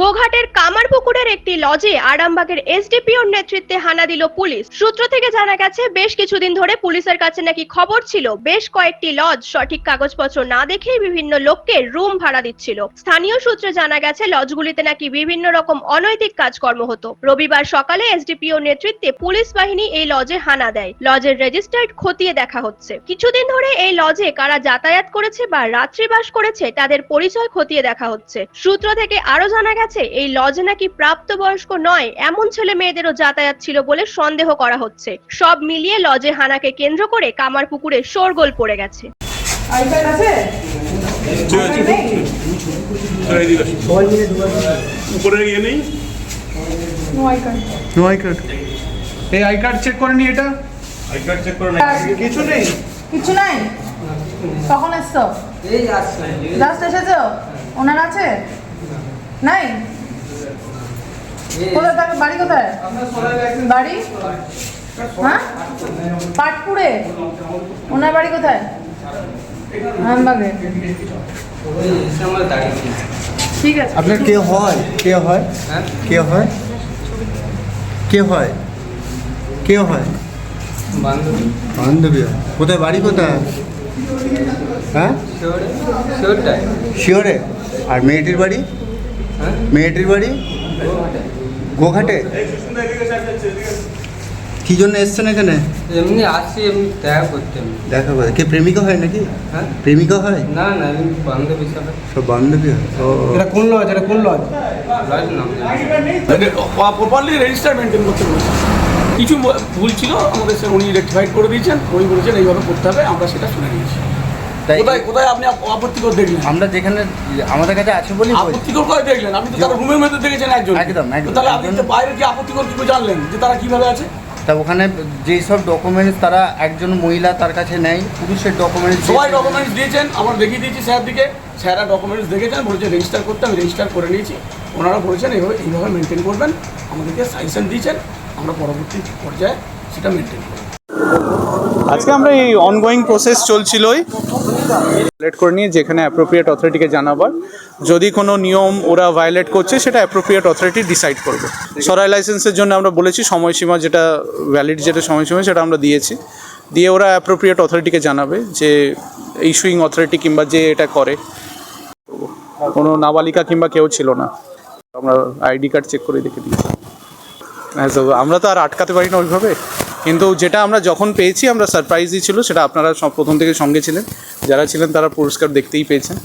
গোঘাটের কামারপুকুরের একটি লজে আরামবাগের এসডিপিওর নেতৃত্বে হানা দিল পুলিশ। সূত্র থেকে জানা গেছে, বেশ কিছুদিন ধরে পুলিশের কাছে নাকি খবর ছিল, বেশ কয়েকটি লজ সঠিক কাগজপত্র না দেখেই বিভিন্ন লোককে রুম ভাড়া দিচ্ছিল। স্থানীয় সূত্রে জানা গেছে, লজগুলিতে নাকি বিভিন্ন রকম অনৈতিক কাজকর্ম হতো। রবিবার সকালে এসডিপিও নেতৃত্বে পুলিশ বাহিনী এই লজে হানা দেয়। লজের রেজিস্টার্ড খতিয়ে দেখা হচ্ছে। কিছুদিন ধরে এই লজে কারা যাতায়াত করেছে বা রাত্রিবাস করেছে, তাদের পরিচয় খতিয়ে দেখা হচ্ছে। সূত্র থেকে আরও জানা গেছে এই লজে নাকি প্রাপ্তবয়স্ক নয় এমন ছেলে মেয়েদেরও যাতায়াত ছিল বলে সন্দেহ করা হচ্ছে। সব মিলিয়ে লজে হানাকে কেন্দ্র করে কামারপুকুরে শোরগোল পড়ে গেছে। আই কার্ড আছে ঠিক আছে নেই? এই দিকে আসুন। উপরে ইয়ে নেই no I card no I card এই আই কার্ড চেক করে এটা? আই কার্ড চেক করে কিছু নেই। কিছু নাই? কখন এসছো? জাস্ট এসেছ? ওনার আছে? নাই? কোথায় থাকে বাড়ি কোথায়? বাড়ি? হ্যাঁ? পাটপুরে? ওনার বাড়ি কোথায়? আমবাগে ঠিক আছে। আপনার কে হয়? কে হয়? কে হয়? কে হয়? কে হয়? বান্ধবী। বান্ধবী কোথায়? বাড়ি কোথায়? হ্যাঁ? শিওরে। শিওরে? আর মেয়েটির বাড়ি? মেয়েটির বাড়ি? গোঘাটে? কি জন্য এসছেন এখানে? এমনি আসছি এমনি দেখা করতে দেখা করে। কে প্রেমিকা হয় নাকি? হ্যাঁ? প্রেমিকা হয়? না না এমনি বান্ধবী হিসাবে সব বান্ধবী হয়। ও এটা কোন লজ? এটা কোন লজ? লজ নাম প্রপারলি রেজিস্টার মেনটেন করতে বলেছে। কিছু ভুল ছিল আমাদের সে উনি রেক্টিফাইড করে দিয়েছেন। উনি বলেছেন এইভাবে করতে হবে আমরা সেটা শুনে নিয়েছি। কোথায় কোথায় আপনি আপত্তিকর দেখলেন? আমরা যেখানে আমাদের কাছে আছে বলি। আপত্তিকর কোথায় দেখলেন? আপনি তো তারা রুমের মধ্যে দেখেছেন একজন। একদম, একদম, তাহলে আপনি তো বাইরে কি আপত্তিকর কি জানলেন যে তারা কীভাবে আছে? তা ওখানে যেই সব ডকুমেন্টস তারা একজন মহিলা তার কাছে নেয় পুরুষের ডকুমেন্টস সবাই ডকুমেন্টস দিয়েছেন আমরা দেখিয়ে দিয়েছি স্যার দিকে স্যাররা ডকুমেন্টস দেখেছেন বলেছে রেজিস্টার করতে আমি রেজিস্টার করে নিয়েছি। ওনারা বলেছেন এইভাবে এইভাবে মেনটেন করবেন। আমাদেরকে সাজেশন দিয়েছেন। আমরা পরবর্তী পর্যায়ে সেটা মেনটেন করব। আজকে আমরা এই অনগোয়িং প্রসেস চলছিলই। ভায়োলেট করে নিয়ে যেখানে অ্যাপ্রোপ্রিয়েট অথরিটিকে জানাবার। যদি কোনো নিয়ম ওরা ভায়োলেট করছে, সেটা অ্যাপ্রোপ্রিয়েট অথরিটি ডিসাইড করবে। সরাই লাইসেন্সের জন্য আমরা বলেছি, সময়সীমা যেটা ভ্যালিড যেটা সময়সীমা, সেটা আমরা দিয়েছি। দিয়ে ওরা অ্যাপ্রোপ্রিয়েট অথরিটিকে জানাবে যে ইস্যুইং অথরিটি কিংবা যে এটা করে। কোনো নাবালিকা কিংবা কেউ ছিল না। আমরা আইডি কার্ড চেক করে দেখে দিয়েছি। হ্যাঁ আমরা তো আর আটকাতে পারি না ওইভাবে? কিন্তু যেটা আমরা যখন পেয়েছি, আমরা সারপ্রাইজই ছিল, সেটা আপনারা সব প্রথম থেকে সঙ্গে ছিলেন। যারা ছিলেন, তারা পুরস্কার দেখতেই পেয়েছেন।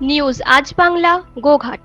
নিউজ আজ বাংলা, গোঘাট।